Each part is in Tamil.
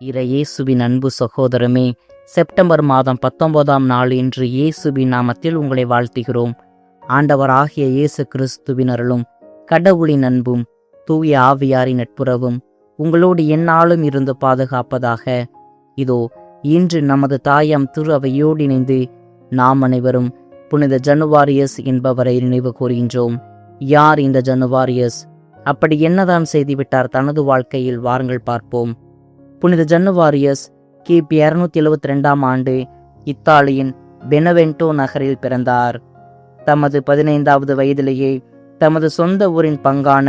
இறையேசுவின் அன்பு சகோதரமே செப்டம்பர் மாதம் பத்தொன்பதாம் நாள் இன்று இயேசுவின் நாமத்தில் உங்களை வாழ்த்துகிறோம். ஆண்டவர் ஆகிய இயேசு கிறிஸ்துவின் அருளும் கடவுளின் அன்பும் தூய ஆவியாரின் நட்புறவும் உங்களோடு எந்நாளும் இருந்து பாதுகாப்பதாக. இதோ இன்று நமது தாயாம் திரு அவையோடு இணைந்து நாம் அனைவரும் புனித ஜனுவாரியஸ் என்பவரை நினைவு கூறுகின்றோம். யார் இந்த ஜனுவாரியஸ்? அப்படி என்னதான் செய்துவிட்டார் தனது வாழ்க்கையில்? வாருங்கள் பார்ப்போம். புனித ஜன்னுவாரியஸ் கிபி இருநூத்தி எழுவத்தி ரெண்டாம் ஆண்டு இத்தாலியின் பெனவென்டோ நகரில் பிறந்தார். தமது பதினைந்தாவது வயதிலேயே தமது சொந்த ஊரின் பங்கான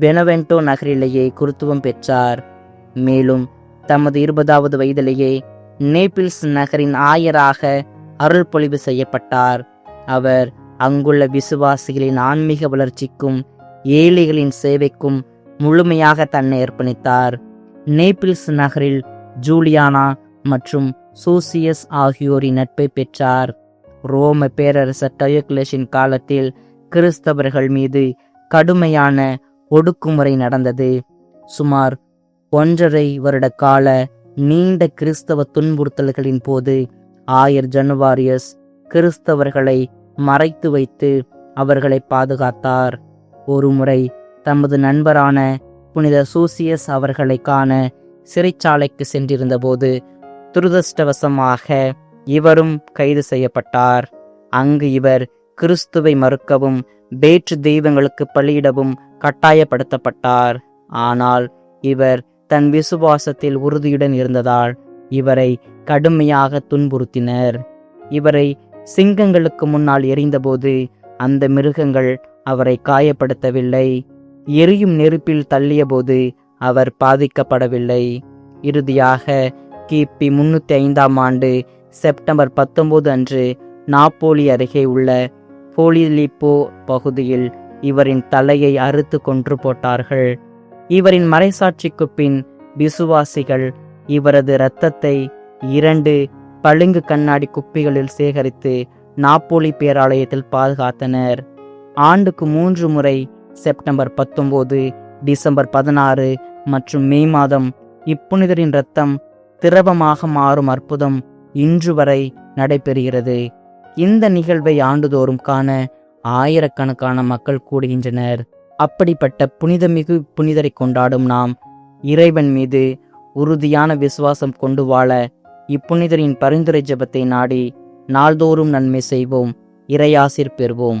பெனவென்டோ நகரிலேயே குருத்துவம் பெற்றார். மேலும் தமது இருபதாவது வயதிலேயே நேபிள்ஸ் நகரின் ஆயராக அருள் பொழிவு செய்யப்பட்டார். அவர் அங்குள்ள விசுவாசிகளின் ஆன்மீக வளர்ச்சிக்கும் ஏழைகளின் சேவைக்கும் முழுமையாக தன்னை அர்ப்பணித்தார். நேபிள்ஸ் நகரில் ஜூலியானா மற்றும் சூசியஸ் ஆகியோரின் நட்பை பெற்றார். ரோம பேரரசர் டயோக்லேஷின் காலத்தில் கிறிஸ்தவர்கள் மீது கடுமையான ஒடுக்குமுறை நடந்தது. சுமார் ஒன்றரை வருட கால நீண்ட கிறிஸ்தவ துன்புறுத்தல்களின் போது ஆயர் ஜனுவாரியஸ் கிறிஸ்தவர்களை மறைத்து வைத்து அவர்களை பாதுகாத்தார். ஒருமுறை தமது நண்பரான புனித சூசியஸ் அவர்களை காண சிறைச்சாலைக்கு சென்றிருந்தபோது துரதிருஷ்டவசமாக இவரும் கைது செய்யப்பட்டார். அங்கு இவர் கிறிஸ்துவை மறுக்கவும் வேற்று தெய்வங்களுக்கு பலியிடவும் கட்டாயப்படுத்தப்பட்டார். ஆனால் இவர் தன் விசுவாசத்தில் உறுதியுடன் இருந்ததால் இவரை கடுமையாக துன்புறுத்தினர். இவரை சிங்கங்களுக்கு முன்னால் எரிந்தபோது அந்த மிருகங்கள் அவரை காயப்படுத்தவில்லை. எரியும் நெருப்பில் தள்ளியபோது அவர் பாதிக்கப்படவில்லை. இறுதியாக கிபி முன்னூத்தி ஐந்தாம் ஆண்டு செப்டம்பர் பத்தொன்பது அன்று நாப்போலி அருகே உள்ள போலிலிப்போ பகுதியில் இவரின் தலையை அறுத்து கொன்று போட்டார்கள். இவரின் மறைசாட்சிக்கு பின் விசுவாசிகள் இவரது இரத்தத்தை இரண்டு பளிங்கு கண்ணாடி குப்பிகளில் சேகரித்து நாப்போலி பேராலயத்தில் பாதுகாத்தனர். ஆண்டுக்கு மூன்று முறை செப்டம்பர் பத்தொம்போது டிசம்பர் பதினாறு மற்றும் மே மாதம் இப்புனிதரின் இரத்தம் திரவமாக மாறும் அற்புதம் இன்று வரை நடைபெறுகிறது. இந்த நிகழ்வை ஆண்டுதோறும் காண ஆயிரக்கணக்கான மக்கள் கூடுகின்றனர். அப்படிப்பட்ட புனிதமிகு புனிதரை கொண்டாடும் நாம் இறைவன் மீது உறுதியான விசுவாசம் கொண்டு வாழ இப்புனிதரின் பரிந்துரை ஜெபத்தை நாடி நாள்தோறும் நன்மை செய்வோம். இறையாசிர் பெறுவோம்.